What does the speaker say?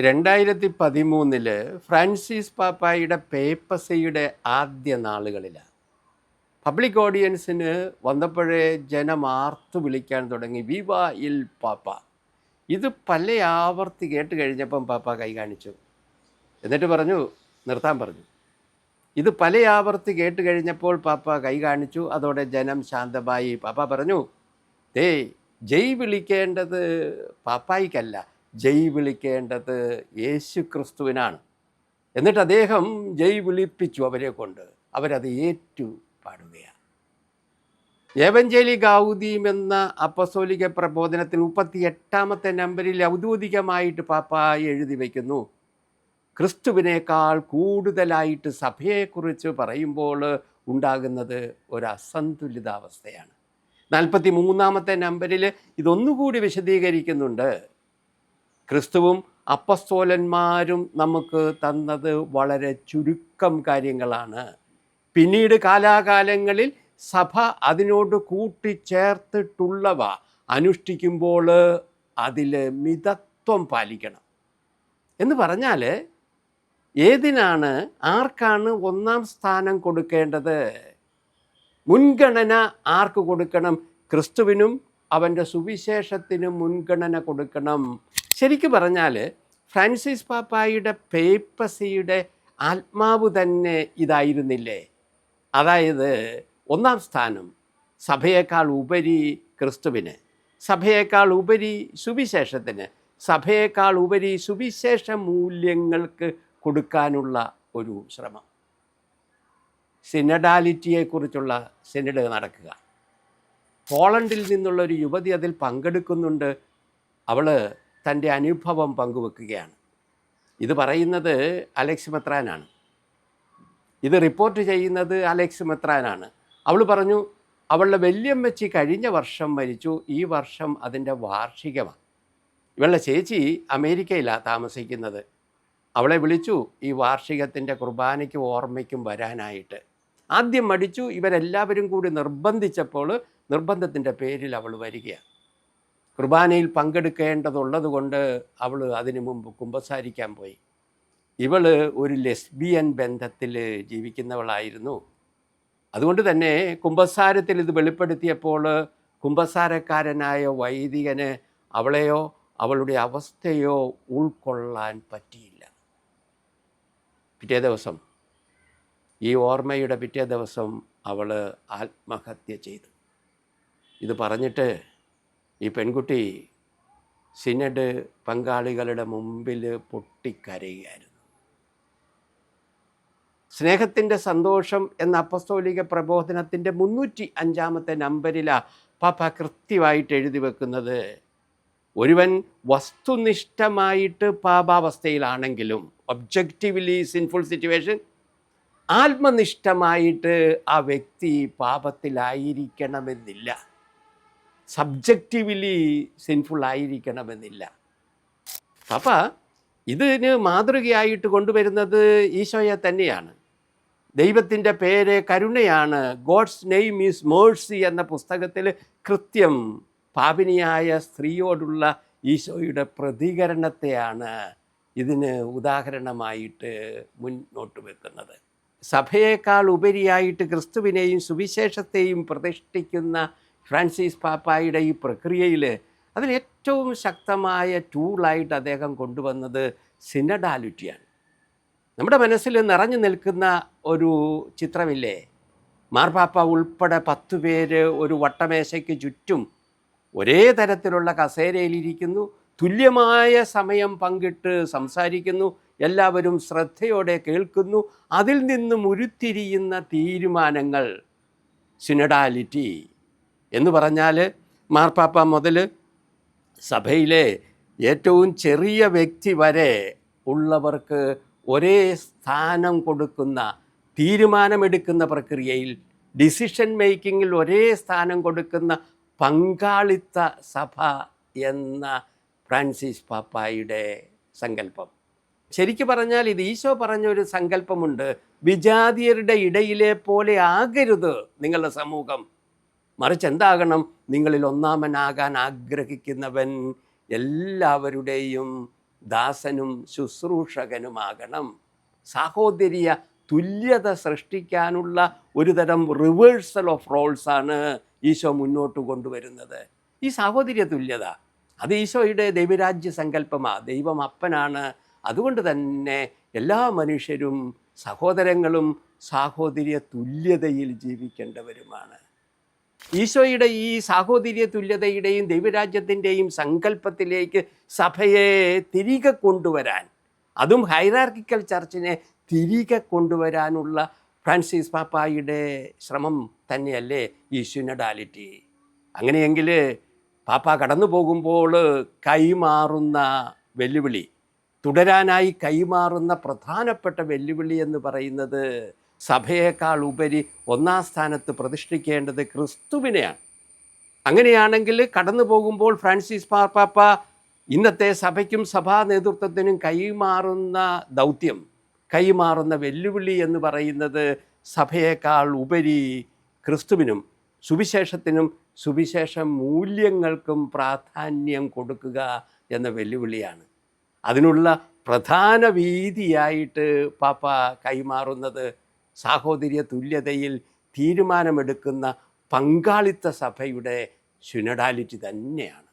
രണ്ടായിരത്തി പതിമൂന്നിൽ ഫ്രാൻസിസ് പാപ്പായുടെ പേപ്പസയുടെ ആദ്യ നാളുകളിലാണ് പബ്ലിക് ഓഡിയൻസിന് വന്നപ്പോഴേ ജനം വിളിക്കാൻ തുടങ്ങി വിവാ ഇൽ പാപ്പ. ഇത് പല ആവർത്തി കേട്ട് കഴിഞ്ഞപ്പം പാപ്പ കൈ കാണിച്ചു. എന്നിട്ട് പറഞ്ഞു നിർത്താൻ പറഞ്ഞു. ഇത് പല ആവർത്തി കേട്ട് കഴിഞ്ഞപ്പോൾ പാപ്പ കൈ കാണിച്ചു. അതോടെ ജനം ശാന്തമായി. പാപ്പ പറഞ്ഞു ദേ ജയ് വിളിക്കേണ്ടത് പാപ്പായിക്കല്ല ജയ് വിളിക്കേണ്ടത് യേശു ക്രിസ്തുവിനാണ് എന്നിട്ട് അദ്ദേഹം ജയ് വിളിപ്പിച്ചു അവരെ കൊണ്ട്. അവരത് ഏറ്റു പാടുകയാണ് ഏവഞ്ചേലി ഗൗദീം എന്ന അപ്പസോലിക പ്രബോധനത്തിൽ മുപ്പത്തി എട്ടാമത്തെ നമ്പറിൽ ഔദ്യോഗികമായിട്ട് പാപ്പ എഴുതി വയ്ക്കുന്നു. ക്രിസ്തുവിനേക്കാൾ കൂടുതലായിട്ട് സഭയെക്കുറിച്ച് പറയുമ്പോൾ ഉണ്ടാകുന്നത് ഒരു അസന്തുലിതാവസ്ഥയാണ് നാൽപ്പത്തി മൂന്നാമത്തെ നമ്പറിൽ ഇതൊന്നുകൂടി വിശദീകരിക്കുന്നുണ്ട്. ക്രിസ്തുവും അപ്പസ്തോലന്മാരും നമുക്ക് തന്നത് വളരെ ചുരുക്കം കാര്യങ്ങളാണ്. പിന്നീട് കാലാകാലങ്ങളിൽ സഭ അതിനോട് കൂട്ടിച്ചേർത്തിട്ടുള്ളവ അനുഷ്ഠിക്കുമ്പോൾ അതിൽ മിതത്വം പാലിക്കണം. എന്ന് പറഞ്ഞാൽ ഏതിനാണ് ആർക്കാണ് ഒന്നാം സ്ഥാനം കൊടുക്കേണ്ടത്? മുൻഗണന ആർക്ക് കൊടുക്കണം? ക്രിസ്തുവിനും അവന്റെ സുവിശേഷത്തിനും മുൻഗണന കൊടുക്കണം. ശരിക്കും പറഞ്ഞാൽ ഫ്രാൻസിസ് പാപ്പായുടെ പേപ്പസിയുടെ ആത്മാവ് തന്നെ ഇതായിരുന്നില്ലേ? അതായത് ഒന്നാം സ്ഥാനം സഭയേക്കാൾ ഉപരി ക്രിസ്തുവിന് സഭയേക്കാൾ ഉപരി സുവിശേഷത്തിന് സഭയേക്കാൾ ഉപരി സുവിശേഷ മൂല്യങ്ങൾക്ക് കൊടുക്കാനുള്ള ഒരു ശ്രമം. സിനഡാലിറ്റിയെക്കുറിച്ചുള്ള സിനഡ് നടക്കുക. പോളണ്ടിൽ നിന്നുള്ള ഒരു യുവതി അതിൽ പങ്കെടുക്കുന്നുണ്ട്. അവൾ തന്റെ അനുഭവം പങ്കുവെക്കുകയാണ്. ഇത് പറയുന്നത് അലക്സ് മെത്രാനാണ്. ഇത് റിപ്പോർട്ട് ചെയ്യുന്നത് അലക്സ് മെത്രാനാണ്. അവൾ പറഞ്ഞു അവളുടെ വല്യമ്മച്ചി കഴിഞ്ഞ വർഷം മരിച്ചു. ഈ വർഷം അതിന്റെ വാർഷികമാണ്. ഇവളുടെ ചേച്ചി അമേരിക്കയിലാണ് താമസിക്കുന്നത്. അവളെ വിളിച്ചു ഈ വാർഷികത്തിന്റെ കുർബാനയ്ക്കും ഓർമ്മയ്ക്കും വരാനായിട്ട്. ആദ്യം മടിച്ചു. ഇവരെല്ലാവരും കൂടി നിർബന്ധിച്ചപ്പോൾ നിർബന്ധത്തിന്റെ പേരിൽ അവൾ വരികയാണ്. കുർബാനയിൽ പങ്കെടുക്കേണ്ടതുള്ളത് കൊണ്ട് അവൾ അതിനു മുമ്പ് കുമ്പസാരിക്കാൻ പോയി. ഇവൾ ഒരു ലെസ്ബിയൻ ബന്ധത്തിൽ ജീവിക്കുന്നവളായിരുന്നു. അതുകൊണ്ട് തന്നെ കുമ്പസാരത്തിൽ ഇത് വെളിപ്പെടുത്തിയപ്പോൾ കുമ്പസാരക്കാരനായ വൈദികന് അവളെയോ അവളുടെ അവസ്ഥയോ ഉൾക്കൊള്ളാൻ പറ്റിയില്ല. പിറ്റേ ദിവസം ഈ ഓർമ്മയുടെ പിറ്റേ ദിവസം അവൾ ആത്മഹത്യ ചെയ്തു. ഇത് പറഞ്ഞിട്ട് ഈ പെൺകുട്ടി സിനഡ് പങ്കാളികളുടെ മുമ്പിൽ പൊട്ടിക്കരയുകയായിരുന്നു. സ്നേഹത്തിന്റെ സന്തോഷം എന്ന അപ്പസ്തോലിക പ്രബോധനത്തിന്റെ മുന്നൂറ്റി അഞ്ചാമത്തെ നമ്പരിലാണ് പാപ്പ കൃത്യമായിട്ട് എഴുതി വെക്കുന്നത്. ഒരുവൻ വസ്തുനിഷ്ഠമായിട്ട് പാപാവസ്ഥയിലാണെങ്കിലും ഒബ്ജക്റ്റീവ്ലി സിൻഫുൾ സിറ്റുവേഷൻ ആത്മനിഷ്ഠമായിട്ട് ആ വ്യക്തി പാപത്തിലായിരിക്കണമെന്നില്ല. സബ്ജക്റ്റീവ്ലി സിൻഫുൾ ആയിരിക്കണമെന്നില്ല അപ്പം ഇതിന് മാതൃകയായിട്ട് കൊണ്ടുവരുന്നത് ഈശോയെ തന്നെയാണ്. ദൈവത്തിന്റെ പേര് കരുണയാണ്. ഗോഡ്സ് നെയിം ഈസ് മേഴ്സി എന്ന പുസ്തകത്തിൽ കൃത്യം പാപിനിയായ സ്ത്രീയോടുള്ള ഈശോയുടെ പ്രതികരണത്തെയാണ് ഇതിന് ഉദാഹരണമായിട്ട് മുന്നോട്ട് വെക്കുന്നത്. സഭയേക്കാൾ ഉപരിയായിട്ട് ക്രിസ്തുവിനെയും സുവിശേഷത്തെയും പ്രതിഷ്ഠിക്കുന്ന ഫ്രാൻസിസ് പാപ്പായുടെ ഈ പ്രക്രിയയിൽ അതിൽ ഏറ്റവും ശക്തമായ ടൂളായിട്ട് അദ്ദേഹം കൊണ്ടുവന്നത് സിനഡാലിറ്റിയാണ്. നമ്മുടെ മനസ്സിൽ നിറഞ്ഞു നിൽക്കുന്ന ഒരു ചിത്രമില്ലേ? മാർപ്പാപ്പ ഉൾപ്പെടെ പത്തു പേര് ഒരു വട്ടമേശയ്ക്ക് ചുറ്റും ഒരേ തരത്തിലുള്ള കസേരയിലിരിക്കുന്നു തുല്യമായ സമയം പങ്കിട്ട് സംസാരിക്കുന്നു എല്ലാവരും ശ്രദ്ധയോടെ കേൾക്കുന്നു അതിൽ നിന്നും ഉരുത്തിരിയുന്ന തീരുമാനങ്ങൾ സിനഡാലിറ്റി. എന്ന് പറഞ്ഞാൽ മാർപ്പാപ്പ മുതൽ സഭയിലെ ഏറ്റവും ചെറിയ വ്യക്തി വരെ ഉള്ളവർക്ക് ഒരേ സ്ഥാനം കൊടുക്കുന്ന തീരുമാനമെടുക്കുന്ന പ്രക്രിയയിൽ ഡിസിഷൻ മേക്കിങ്ങിൽ ഒരേ സ്ഥാനം കൊടുക്കുന്ന പങ്കാളിത്ത സഭ എന്ന ഫ്രാൻസിസ് പാപ്പായുടെ സങ്കല്പം. ശരിക്കു പറഞ്ഞാൽ ഇത് ഈശോ പറഞ്ഞൊരു സങ്കല്പമുണ്ട്. വിജാതിയരുടെ ഇടയിലെ പോലെ ആകരുത് നിങ്ങളുടെ സമൂഹം. മറിച്ച് എന്താകണം? നിങ്ങളിൽ ഒന്നാമനാകാൻ ആഗ്രഹിക്കുന്നവൻ എല്ലാവരുടെയും ദാസനും ശുശ്രൂഷകനുമാകണം. സാഹോദര്യ തുല്യത സൃഷ്ടിക്കാനുള്ള ഒരുതരം റിവേഴ്സൽ ഓഫ് റോൾസാണ് ഈശോ മുന്നോട്ട് കൊണ്ടുവരുന്നത്. ഈ സാഹോദര്യ തുല്യത അത് ഈശോയുടെ ദൈവരാജ്യ സങ്കല്പമാണ് ദൈവം അപ്പനാണ് അതുകൊണ്ട് തന്നെ എല്ലാ മനുഷ്യരും സഹോദരങ്ങളും സാഹോദര്യ തുല്യതയിൽ ജീവിക്കേണ്ടവരുമാണ്. ഈശോയുടെ ഈ സാഹോദര്യ തുല്യതയുടെയും ദൈവരാജ്യത്തിന്റെയും സങ്കല്പത്തിലേക്ക് സഭയെ തിരികെ കൊണ്ടുവരാൻ അതും ഹൈറാർക്കിക്കൽ ചർച്ചിനെ തിരികെ കൊണ്ടുവരാനുള്ള ഫ്രാൻസിസ് പാപ്പായുടെ ശ്രമം തന്നെയല്ലേ ഈ സ്യുനഡാലിറ്റി അങ്ങനെയെങ്കിൽ പാപ്പ കടന്നു പോകുമ്പോൾ കൈമാറുന്ന വെല്ലുവിളി തുടരാനായി കൈമാറുന്ന പ്രധാനപ്പെട്ട വെല്ലുവിളി എന്ന് പറയുന്നത് സഭയേക്കാൾ ഉപരി ഒന്നാം സ്ഥാനത്ത് പ്രതിഷ്ഠിക്കേണ്ടത് ക്രിസ്തുവിനെയാണ്. അങ്ങനെയാണെങ്കിൽ കടന്നു പോകുമ്പോൾ ഫ്രാൻസിസ് പാപ്പാപ്പ ഇന്നത്തെ സഭയ്ക്കും സഭാ നേതൃത്വത്തിനും കൈമാറുന്ന ദൗത്യം കൈമാറുന്ന വെല്ലുവിളി എന്ന് പറയുന്നത് സഭയേക്കാൾ ഉപരി ക്രിസ്തുവിനും സുവിശേഷത്തിനും സുവിശേഷ മൂല്യങ്ങൾക്കും പ്രാധാന്യം കൊടുക്കുക എന്ന വെല്ലുവിളിയാണ്. അതിനുള്ള പ്രധാന വീതിയായിട്ട് പാപ്പ കൈമാറുന്നത് സാഹോദര്യ തുല്യതയിൽ തീരുമാനമെടുക്കുന്ന പങ്കാളിത്ത സഭയുടെ ശുനഡാലിറ്റി തന്നെയാണ്.